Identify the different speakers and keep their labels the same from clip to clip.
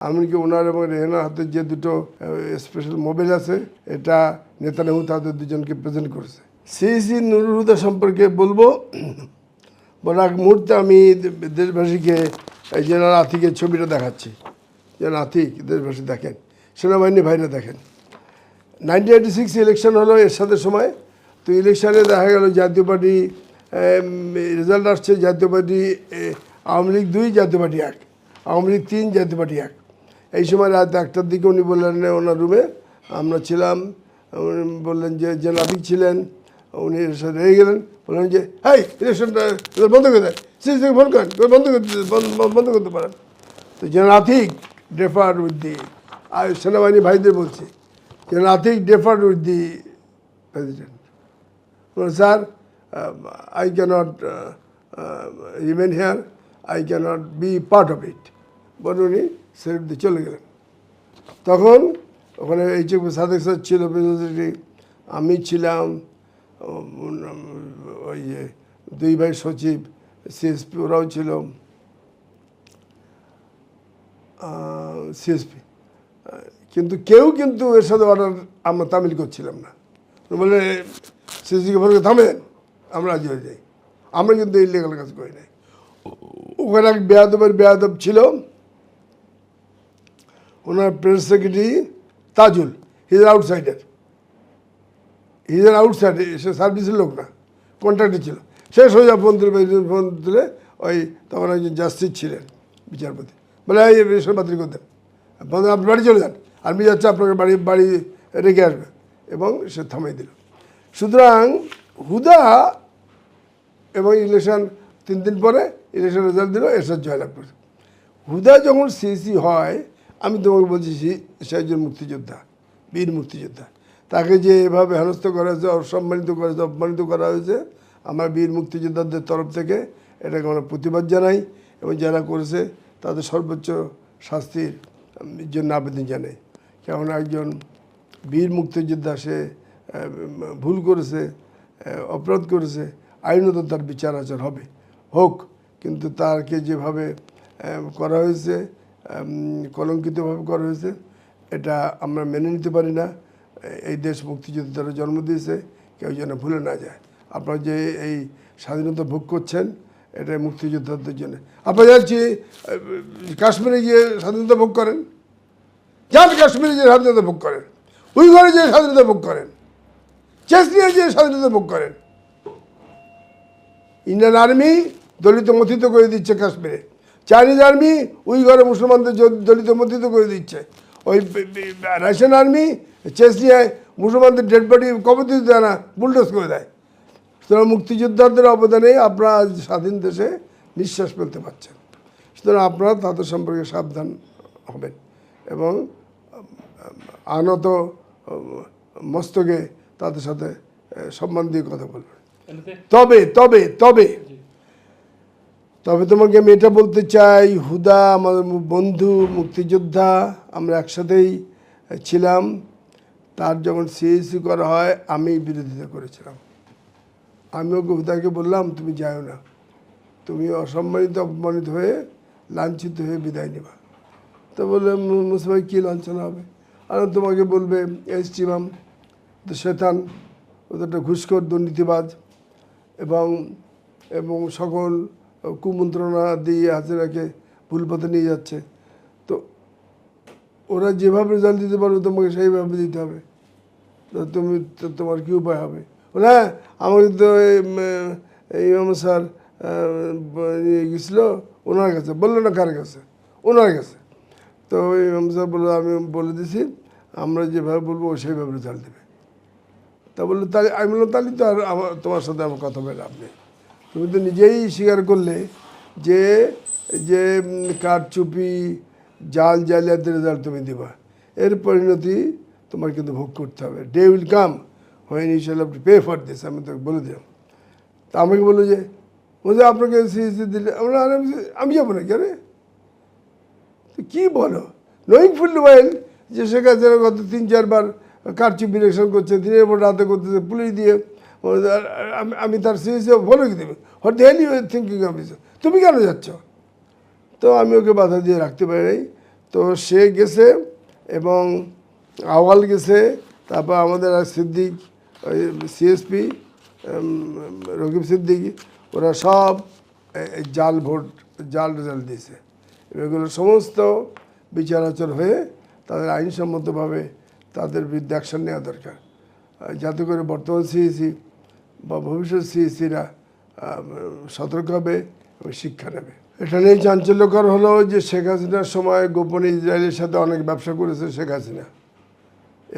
Speaker 1: এমনকি ওনার এবং রেহানার হাতে যে দুটো স্পেশাল মোবাইল আছে, এটা নেতানেহু তাদের দুজনকে প্রেজেন্ট করেছে। সিইসি নুরুল হুদা সম্পর্কে বলব বলার আগ মুহূর্তে আমি দেশবাসীকে, এই জেনারেল আতিকের ছবিটা দেখাচ্ছি। যেন আতিক দেশবাসী দেখেন, সেনাবাহিনী ভাইরা দেখেন। নাইনটিন এইটি সিক্স ইলেকশন হলো এর সাথে সময়, তো ইলেকশনে দেখা গেল জাতীয় পার্টি রেজাল্ট আসছে জাতীয় পার্টি আওয়ামী লীগ দুই, জাতীয় পার্টি এক, আওয়ামী লীগ তিন, জাতীয় পার্টি এক। এই সময় রাত একটার দিকে উনি বললেন ওনার রুমে। আমরা ছিলাম, উনি বললেন যে যে নাবিক ছিলেন। উনি রেগে গেলেন, বললেন যে, হাই ইলেকশনটা বন্ধ করে দেয় সিসি থেকে ফোন করেন বন্ধ করতে বন্ধ- করতে পারেন। তো general Atiq differ with the, আর সেনাবাহিনী ভাইদের বলছি general Atiq differ with the president. Sir I cannot remain here, I cannot be part of it. বলে উনি দিয়ে চলে গেলেন। তখন ওখানে এই যে সাদেক স্যার ছিল আমি ছিলাম, ওই যে দুই ভাই সচিব, সিএসপি, ওরাও ছিল সিএসপি। কিন্তু কেউ কিন্তু এর সাথে অর্ডার আমরা তামিল করছিলাম না। বলে, সিএসপিকে বলে, থামেন, আমরা রাজি হয়ে যাই। আমরা কিন্তু ইলিগাল কাজ করি নাই। ওখানে এক বেয়াদবের বেয়াদব ছিল ওনার press secretary Tajul he's outsider he's outsider সে সার্ভিসের লোক না কন্ট্রাক্টে ছিল। সে সোজা ফোন তুলে ফোন তুলে ওই তখন একজন জাস্টিস ছিলেন, বিচারপতি। বলে, এই রেশন বাতিল করে দেন আপনি বাড়ি চলে যান আমি যাচ্ছে আপনাকে বাড়ি বাড়ি রেখে আসবে। এবং সে থামাই দিল। সুতরাং হুদা এবং ইলেকশন তিন দিন পরে ইলেকশন রেজাল্ট দিল, এরশাদ জয়লাভ করেছে হুদা যখন সিসি হয় আমি তোমাকে বলছি সে- একজন মুক্তিযোদ্ধা, বীর মুক্তিযোদ্ধা। তাকে যে এভাবে হেনস্থ করা হয়েছে, অসম্মানিত করা হয়েছে, অপমানিত করা হয়েছে, আমার বীর মুক্তিযোদ্ধাদের তরফ থেকে এটাকে আমরা প্রতিবাদ জানাই এবং যারা করেছে তাদের সর্বোচ্চ শাস্তির জন্য আবেদন জানাই। কেমন একজন বীর মুক্তিযোদ্ধা সে ভুল করেছে অপরাধ করেছে, আইনত তার বিচার আচার হবে। হোক, কিন্তু তাকে যেভাবে করা হয়েছে কলঙ্কিতভাবে করা হয়েছে। এটা আমরা মেনে নিতে পারি না। এই দেশ মুক্তিযোদ্ধারা জন্ম দিয়েছে, কেউ যেন ভুলে না যায়। আপনারা যে এই স্বাধীনতা ভোগ করছেন এটা মুক্তিযোদ্ধাদের জন্য। আপনারা যাচ্ছি কাশ্মীরে গিয়ে স্বাধীনতা ভোগ করেন যান কাশ্মীরে যে স্বাধীনতা ভোগ করেন, উইঘরে যে স্বাধীনতা ভোগ করেন চেসনিয়া যে স্বাধীনতা ভোগ করেন। ইন্ডিয়ান আর্মি দলিত মথিত করে দিচ্ছে কাশ্মীরে। চাইনিজ আর্মি উইঘরে মুসলমানদের দলিত মথিত করে দিচ্ছে। ওই রাশিয়ান আর্মি চেসনিয়ায় মুসলমানদের ডেড বডি কবর দিতে দেয় না বুলডোজ করে দেয়। সুতরাং মুক্তিযোদ্ধাদের অবদানে আপনারা আজ স্বাধীন দেশে নিঃশ্বাস ফেলতে পারছেন। সুতরাং আপনারা তাদের সম্পর্কে সাবধান হবেন এবং আনত মস্তকে তাদের সাথে সম্মান দিয়ে কথা বলবেন। তবে তবে তবে তবে তোমাকে আমি এটা বলতে চাই, হুদা আমার বন্ধু, মুক্তিযোদ্ধা, আমরা একসাথেই ছিলাম। তার যখন সিএসি করা হয়, আমি বিরোধিতা করেছিলাম। আমি ওকে হুদাকে বললাম, তুমি যাও না। তুমি অসম্মানিত, অপমানিত হয়ে, লাঞ্ছিত হয়ে বিদায় নেবা। তো বললে মুসভাই কী লাঞ্ছনা হবে? আর তোমাকে বলবে এসটিমাম তো শেতান ওদের একটা ঘুষখোর, দুর্নীতিবাজ এবং এবং সকল কুমন্ত্রণা দিয়ে হাজিরাকে ভুল পথে নিয়ে যাচ্ছে। তো ওরা যেভাবে রেজাল্ট দিতে পারবে, তোমাকে সেইভাবে দিতে হবে। তো তুমি তোমার কী উপায় হবে? হ্যাঁ আমাকে তো ইমাম স্যার নিয়ে গেছিল, ওনার কাছে। বলল না কার কাছে? ওনার কাছে। তো ইমাম স্যার বলল, আমি বলে দিছি, আমরা যেভাবে বলব, ও সেইভাবে রেজাল্ট দেবে। তা বলল, তাহলে আমি বললাম, তাহলে তো আর আমার, তোমার সাথে আমার কথা বলে নেই তুমি তো নিজেই স্বীকার করলে যে যে কারচুপি, জাল জালিয়াতের রেজাল্ট তুমি দিবা। এর পরিণতি তোমার কিন্তু ভোগ করতে হবে। Day will come when you shall pay for this আমি তোকে বলে দিলাম। তা আমাকে বলল যে বলছে আপনাকে সিএসি দিলে আমরা আমি- যাব না কেন তো কী বলো? নোয়িং ফুল ওয়েল যে শেখ হাসিনা গত তিন চারবার কারচুপি ইলেকশন করছে দিনের পর রাতে করতেছে, পুলিশ দিয়ে আমি- তার সিরিজে ফলো কি দেবে? What the hell you thinking of তুমি কেন যাচ্ছ? তো আমি ওকে বাধা দিয়ে রাখতে পারি তো সে গেছে এবং আওয়াল গেছে। তারপর আমাদের আর সিদ্দিক সিএসপি রকিব সিদ্দিক, ওরা সব জাল ভোট, জাল রেজাল্ট দিয়েছে। এগুলো সমস্ত বিচার আচর হয়ে তাদের আইনসম্মতভাবে তাদের বিরুদ্ধে অ্যাকশন নেওয়া দরকার। যাতে করে বর্তমান সিইসি বা ভবিষ্যৎ সিইসিরা সতর্ক হবে এবং শিক্ষা নেবে। এটা নিয়ে চাঞ্চল্যকর হলো যে শেখ হাসিনার সময় গোপনে ইসরায়েলের সাথে অনেক ব্যবসা করেছে শেখ হাসিনা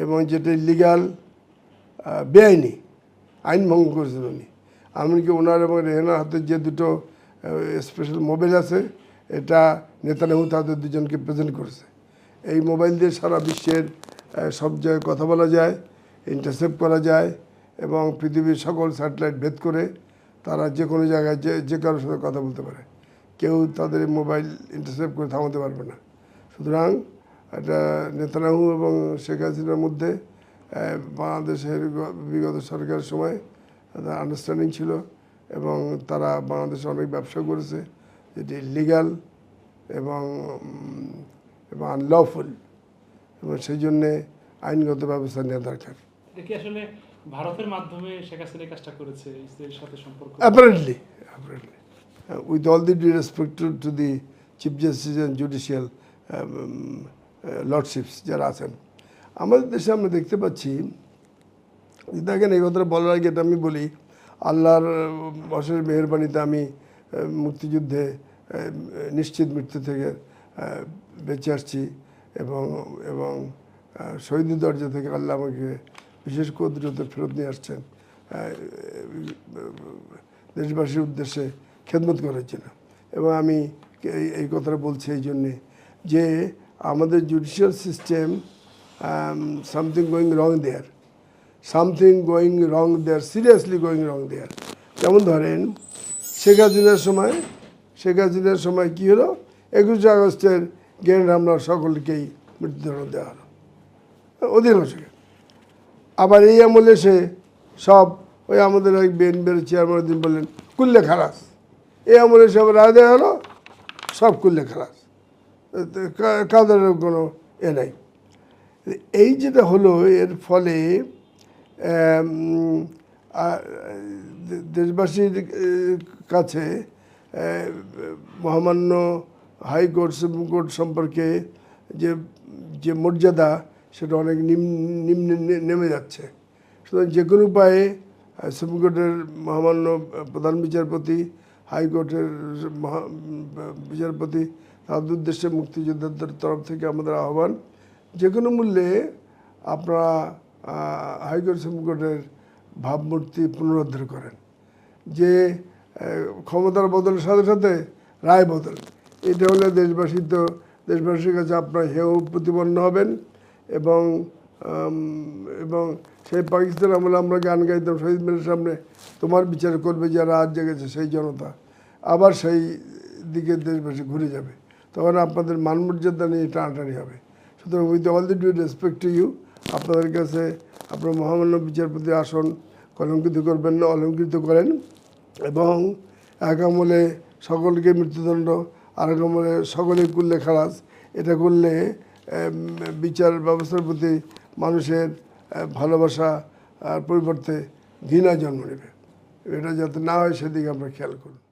Speaker 1: এবং যেটা ইলিগাল বেআইনি, আইন ভঙ্গ করেছেন উনি। এমনকি ওনার এবং রেহানার হাতে যে দুটো স্পেশাল মোবাইল আছে, এটা নেতানেহু তাদের দুজনকে প্রেজেন্ট করেছে। এই মোবাইল দিয়ে সারা বিশ্বের সব জায়গায় কথা বলা যায় ইন্টারসেপ্ট করা যায় এবং পৃথিবীর সকল স্যাটেলাইট ভেদ করে তারা যে কোনো জায়গায় যে যে কারোর সাথে কথা বলতে পারে। কেউ তাদের মোবাইল ইন্টারসেপ্ট করে থামাতে পারবে না। সুতরাং এটা নেতানাহু এবং শেখ হাসিনার মধ্যে বাংলাদেশের বিগত সরকারের সময় আন্ডারস্ট্যান্ডিং ছিল এবং তারা বাংলাদেশে অনেক ব্যবসা করেছে যেটি লিগাল এবং এবং আনলফুল এবং সেই জন্যে আইনগত ব্যবস্থা নেওয়া দরকার।
Speaker 2: আসলে ভারতের মাধ্যমে শেখ হাসিনা কাজটা করেছে ইসরায়েলের সাথে সম্পর্ক।
Speaker 1: All the due respect to, to the chief justice and judicial um, uh, lordships যারা আছেন আমাদের দেশে আমরা দেখতে পাচ্ছি দেখেন এই কথাটা বলার আগে এটা আমি বলি আল্লাহর অশেষ মেহরবানিতে আমি মুক্তিযুদ্ধে নিশ্চিত মৃত্যু থেকে বেঁচে আসছি এবং এবং শহীদ দরজা থেকে আল্লাহ আমাকে বিশেষ কদরতে ফেরত নিয়ে আসছেন দেশবাসীর উদ্দেশ্যে খেদমত জন্য এবং আমি এই কথাটা বলছি এই জন্যে যে আমাদের judicial system something going wrong there something going wrong there seriously going wrong there যেমন ধরেন, শেখ হাসিনার সময়, শেখ হাসিনার সময় কী হলো? একুশে আগস্টের গ্রেনেড হামলার সকলকেই মৃত্যুদণ্ড দেওয়া হলো। অধিকাংশকে আবার এই আমলে সে সব ওই আমাদের ওই বিএনপির চেয়ারম্যান দিন বললেন, কুল্লে খালাস। এই আমলে সব রায় দেওয়া হলো, সব কুল্লে খালাস। কাদের কোনো এ নাই। এই যেটা হলো, এর ফলে দেশবাসীর কাছে মহামান্য হাইকোর্ট, সুপ্রিম কোর্ট সম্পর্কে যে যে মর্যাদা সেটা অনেক নিম্ন নেমে যাচ্ছে। সুতরাং যে কোনো উপায়ে সুপ্রিম কোর্টের মহামান্য প্রধান বিচারপতি হাইকোর্টের বিচারপতি তাদের উদ্দেশ্যে মুক্তিযোদ্ধাদের তরফ থেকে আমাদের আহ্বান যে কোনো মূল্যে আপনারা হাইকোর্ট সুপ্রিম কোর্টের ভাবমূর্তি পুনরুদ্ধার করেন। যে ক্ষমতার বদলের সাথে সাথে রায় বদল। এটা হলে দেশবাসী তো, দেশবাসীর কাছে আপনার হেয় প্রতিপন্ন হবেন। এবং এবং সেই পাকিস্তান আমলে আমরা গান গাইতাম, শহীদ মিনারের সামনে। তোমার বিচার করবে যারা আজ জেগেছে সেই জনতা। আবার সেই দিকে দেশবাসী ঘুরে যাবে। তখন আপনাদের মান মর্যাদা নিয়ে টানাটানি হবে। সুতরাং with all the due respect to you আপনাদের কাছে আপনার মহামান্য বিচারপতি আসন কলঙ্কিত করবেন না অলঙ্কৃত করেন। এবং এক আমলে সকলকে মৃত্যুদণ্ড আর এক আমলে সকলে করলে খালাস। এটা করলে বিচার ব্যবস্থার প্রতি মানুষের ভালোবাসা আর পরিবর্তে ঘৃণা জন্ম নেবে। এটা যাতে না হয় সেদিকে আমরা খেয়াল করুন